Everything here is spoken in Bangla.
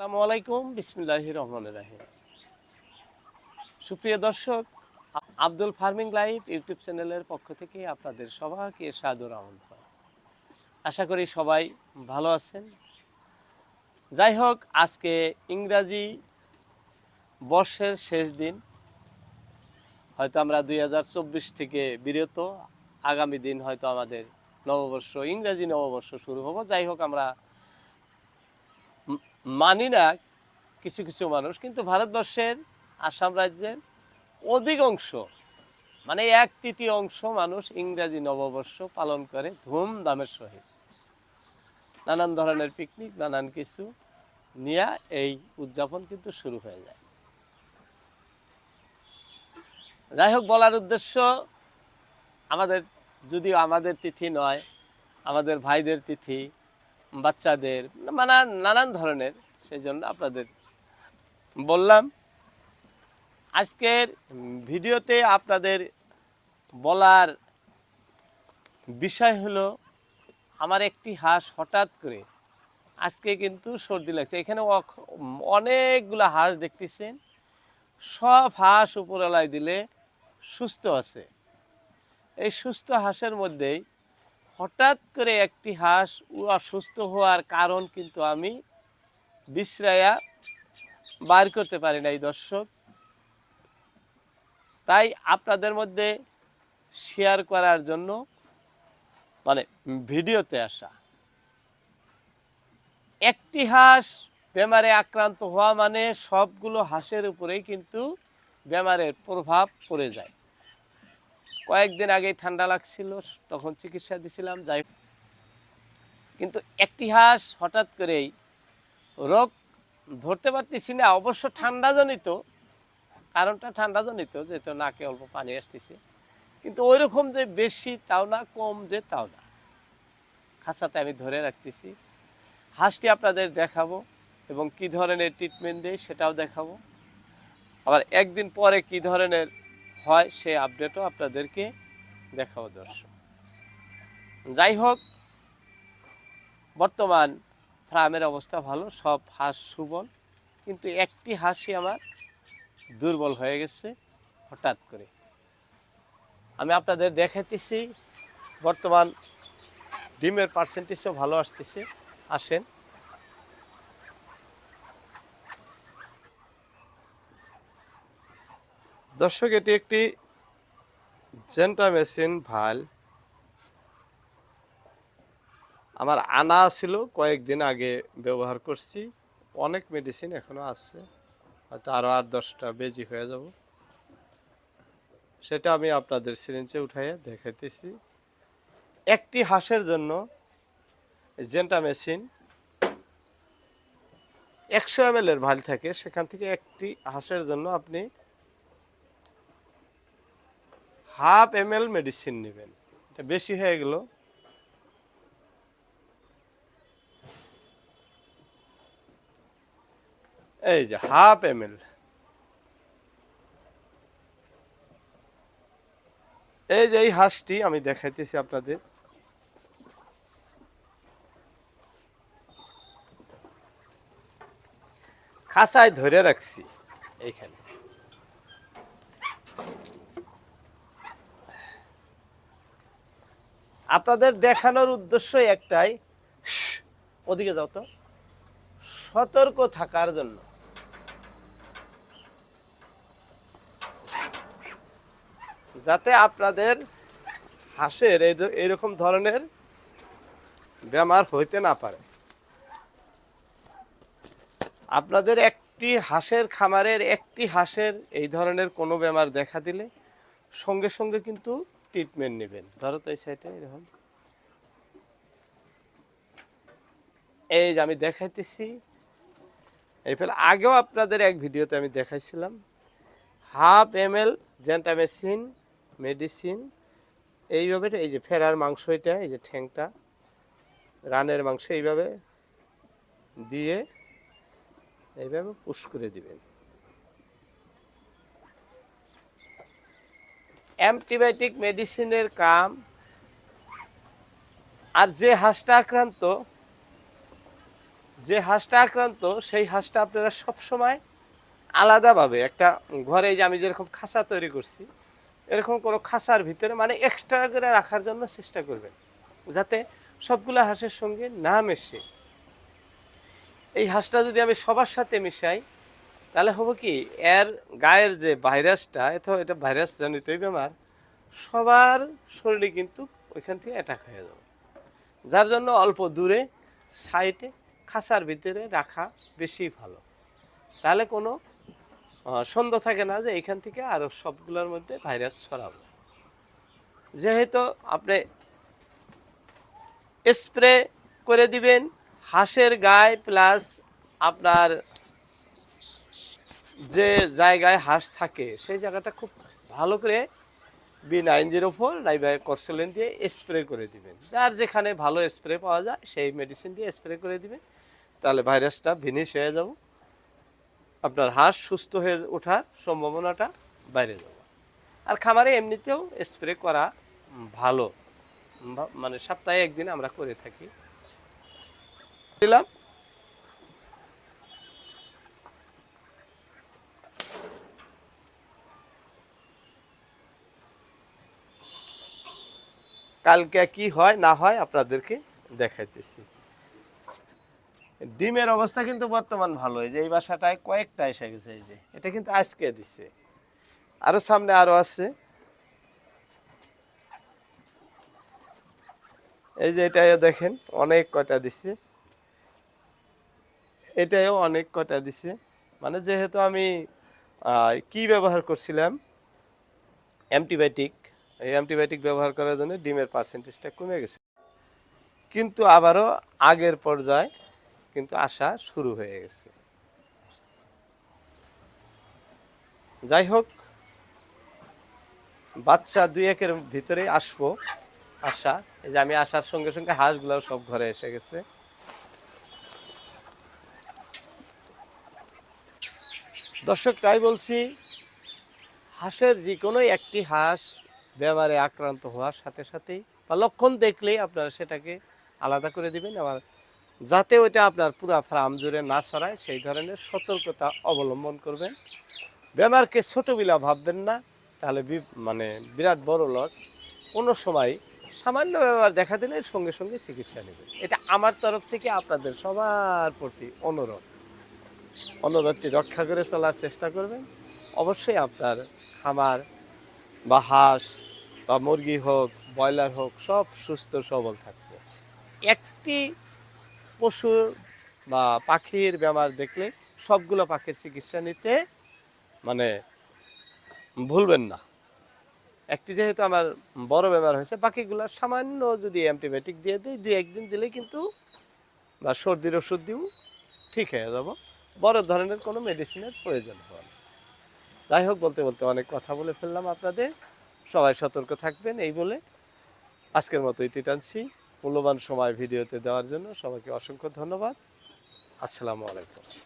আসসালামু আলাইকুম বিসমিল্লাহ রহমান রাহিম। সুপ্রিয় দর্শক, আব্দুল ফার্মিং লাইভ ইউটিউব চ্যানেলের পক্ষ থেকে আপনাদের সবাইকে সাদর আমন্ত্রণ। আশা করি সবাই ভালো আছেন। যাই হোক, আজকে ইংরাজি বর্ষের শেষ দিন। হয়তো আমরা দুই হাজার চব্বিশ থেকে বিরত, আগামী দিন হয়তো আমাদের নববর্ষ, ইংরাজি নববর্ষ শুরু হব। যাই হোক, আমরা মানি না কিছু কিছু মানুষ, কিন্তু ভারতবর্ষের আসাম রাজ্যের অধিকাংশ মানে এক তৃতীয় অংশ মানুষ ইংরাজি নববর্ষ পালন করে ধুমধামের সহিত। নানান ধরনের পিকনিক নানান কিছু নিয়ে এই উদযাপন কিন্তু শুরু হয়ে যায়। যাই হোক, বলার উদ্দেশ্য, আমাদের, যদিও আমাদের তিথি নয়, আমাদের ভাইদের তিথি বাচ্চাদের মানে নানান ধরনের সেই জন্য আপনাদের বললাম। আজকের ভিডিওতে আপনাদের বলার বিষয় হলো, আমার একটি হাঁস হঠাৎ করে, আজকে কিন্তু সর্দি লাগছে। এখানে অনেকগুলো হাঁস দেখতেছেন, সব হাঁস উপরলায় দিলে সুস্থ আছে। এই সুস্থ হাঁসের মধ্যেই হঠাৎ করে একটি হাঁস অসুস্থ হওয়ার কারণ কিন্তু আমি বিশ্রায়া বার করতে পারি নাই, দর্শক। তাই আপনাদের মধ্যে শেয়ার করার জন্য মানে ভিডিওতে আসা। একটি হাঁস বেমারে আক্রান্ত হওয়া মানে সবগুলো হাঁসের উপরেই কিন্তু বেমারের প্রভাব পড়ে যায়। কয়েকদিন আগে ঠান্ডা লাগছিল, তখন চিকিৎসা দিছিলাম, যাই কিন্তু একটি হাঁস হঠাৎ করেই রোগ ধরতে পারতেছি না, অবশ্য ঠান্ডাজনিত, কারণটা ঠান্ডাজনিত, যেহেতু নাকে অল্প পানি আসতেছে। কিন্তু ওই রকম যে বেশি, তাও না, কম যে তাও না। খাঁচাতে আমি ধরে রাখতেছি। হাঁসটি আপনাদের দেখাবো এবং কি ধরনের ট্রিটমেন্ট দেয় সেটাও দেখাবো। আবার একদিন পরে কি ধরনের হয়, সেই আপডেটও আপনাদেরকে দেখাবো দর্শক। যাই হোক, বর্তমান ফার্মের অবস্থা ভালো, সব হাঁস সুবল, কিন্তু একটি হাঁসই আমার দুর্বল হয়ে গেছে হঠাৎ করে। আমি আপনাদের দেখাইতেছি, বর্তমান ডিমের পার্সেন্টেজও ভালো আসতেছে, আসেন। দর্শক, এটি একটি জেন্টা মেশিন ভালো। আমার আনা ছিল, কয়েকদিন আগে ব্যবহার করছি। অনেক মেডিসিন এখনও আছে। হয়তো আরও আট, দশটা বেজি হয়ে যাব। সেটা আমি আপনাদের সিরিঞ্জে উঠাইয়ে দেখাইতেছি। একটি হাঁসের জন্য জেন্টা মেশিন একশো এম এর ভালো থাকে। সেখান থেকে একটি হাঁসের জন্য আপনি হাফ এম এল মেডিসিন নেবেন। এটা বেশি হয়ে গেল। এই যে হাফ এম এল এই যে এই হাঁসটি আমি দেখাইতেছি আপনাদের। খাসায় ধরে রাখছি এইখানে। আপনাদের দেখানোর উদ্দেশ্য একটাই। ওদিকে যাও তো। সতর্ক থাকার জন্য। যাতে আপনাদের হাঁসের এইরকম ধরনের বেমার হইতে না পারে। আপনাদের একটি হাঁসের খামারের একটি হাঁসের এই ধরনের কোনো বেমার দেখা দিলে সঙ্গে সঙ্গে কিন্তু ট্রিটমেন্ট নেবেন। ধরো তো এই সাইডে এরকম। এই যে আমি দেখাইতেছি। এই ফেলে আগেও আপনাদের এক ভিডিওতে আমি দেখাইছিলাম। Half M L gentamicin medicine, এইভাবে এই যে ফেরার মাংস এটা, এই যে ঠ্যাংটা, রানের মাংস এইভাবে দিয়ে এইভাবে পুশ করে দিবেন। অ্যান্টিবায়োটিক মেডিসিনের কাম আর যে হাঁসটা আক্রান্ত, যে হাঁসটা আক্রান্ত, সেই হাঁসটা আপনারা সবসময় আলাদাভাবে একটা ঘরে যে আমি যেরকম খাঁচা তৈরি করছি, এরকম কোনো খাঁচার ভিতরে মানে এক্সট্রা করে রাখার জন্য চেষ্টা করবেন, যাতে সবগুলো হাঁসের সঙ্গে না মেশে। এই হাঁসটা যদি আমি সবার সাথে মিশাই তাহলে হবে কি, এর গায়ের যে ভাইরাসটা এত এটা ভাইরাস জনিতই বেমার, সবার শরীরে কিন্তু ওইখান থেকে অ্যাটাক হয়ে যাবে। যার জন্য অল্প দূরে সাইডে খাঁচার ভিতরে রাখা বেশি ভালো। তাহলে কোনো সন্দেহ থাকে না যে এখান থেকে আরও সবগুলোর মধ্যে ভাইরাস ছড়াবে। যেহেতু আপনি স্প্রে করে দিবেন, হাঁসের গায়ে প্লাস আপনার যে জায়গায় হাঁস থাকে, সেই জায়গাটা খুব ভালো করে বি নাইন জিরো ফোর নাইবাই কর্সেলেন দিয়ে স্প্রে করে দিবেন। যার যেখানে ভালো স্প্রে পাওয়া যায়, সেই মেডিসিন দিয়ে স্প্রে করে দিবেন। তাহলে ভাইরাসটা ভিনিশ হয়ে যাব। আপনার হাঁস সুস্থ হয়ে ওঠার সম্ভাবনাটা বাইরে যাবে। আর খামারে এমনিতেও স্প্রে করা ভালো। মানে সপ্তাহে একদিন আমরা করে থাকি। দিলাম। কালকে কি হয়, না হয় আপনাদেরকে দেখাইতেছি। ডিমের অবস্থা কিন্তু বর্তমান ভালো যে এই বাসাটায় কয়েকটা এসে গেছে, এই যে। এটা কিন্তু আজকে দিছে। আরও সামনে আরও আছে। এই যে এটাও দেখেন, অনেক কটা দিছে। এটাও অনেক কটা দিছে। মানে যেহেতু আমি কি ব্যবহার করছিলাম? অ্যান্টিবায়োটিক। এই অ্যান্টিবায়োটিক ব্যবহার করার জন্য ডিমের পার্সেন্টেজটা কমে গেছে। কিন্তু আবারও আগের পর্যায়ে কিন্তু আসা শুরু হয়ে গেছে। যাই হোক, বাচ্চা দুই একের ভিতরে আসব আসা এই যে আমি আসার সঙ্গে সঙ্গে হাঁসগুলো সব ঘরে এসে গেছে। দর্শক, তাই বলছি, হাঁসের যে কোনো একটি হাঁস ব্যবহারে আক্রান্ত হওয়ার সাথে সাথেই বা লক্ষণ দেখলেই আপনারা সেটাকে আলাদা করে দিবেন। আবার যাতে ওইটা আপনার পুরা ফার্ম জুড়ে না ছড়ায়, সেই ধরনের সতর্কতা অবলম্বন করবেন। বেমারকে ছোটোবিলা ভাববেন না, তাহলে মানে বিরাট বড় লস কোনো সময় সামান্য ব্যবহার দেখা দিলে সঙ্গে সঙ্গে চিকিৎসা নেবেন। এটা আমার তরফ থেকে আপনাদের সবার প্রতি অনুরোধ। অনুরোধটি রক্ষা করে চলার চেষ্টা করবেন। অবশ্যই আপনার খামার বা হাঁস বা মুরগি হোক, ব্রয়লার হোক, সব সুস্থ সবল থাকবে। একটি পশুর বা পাখির বেমার দেখলে সবগুলো পাখির চিকিৎসা নিতে মানে ভুলবেন না। একটি যেহেতু আমার বড় বেমার হয়েছে, বাকিগুলো সামান্য যদি অ্যান্টিবায়োটিক দিয়ে দিই, দুই একদিন দিলে কিন্তু বা সর্দির ওষুধ দিব ঠিক হয়ে যাব। বড় ধরনের কোনো মেডিসিনের প্রয়োজন হয় যাই হোক, বলতে বলতে অনেক কথা বলে ফেললাম আপনাদের। সবাই সতর্ক থাকবেন, এই বলে আজকের মতো ইতি টানছি। মূল্যবান সময় ভিডিওতে দেওয়ার জন্য সবাইকে অসংখ্য ধন্যবাদ। আসসালামু আলাইকুম।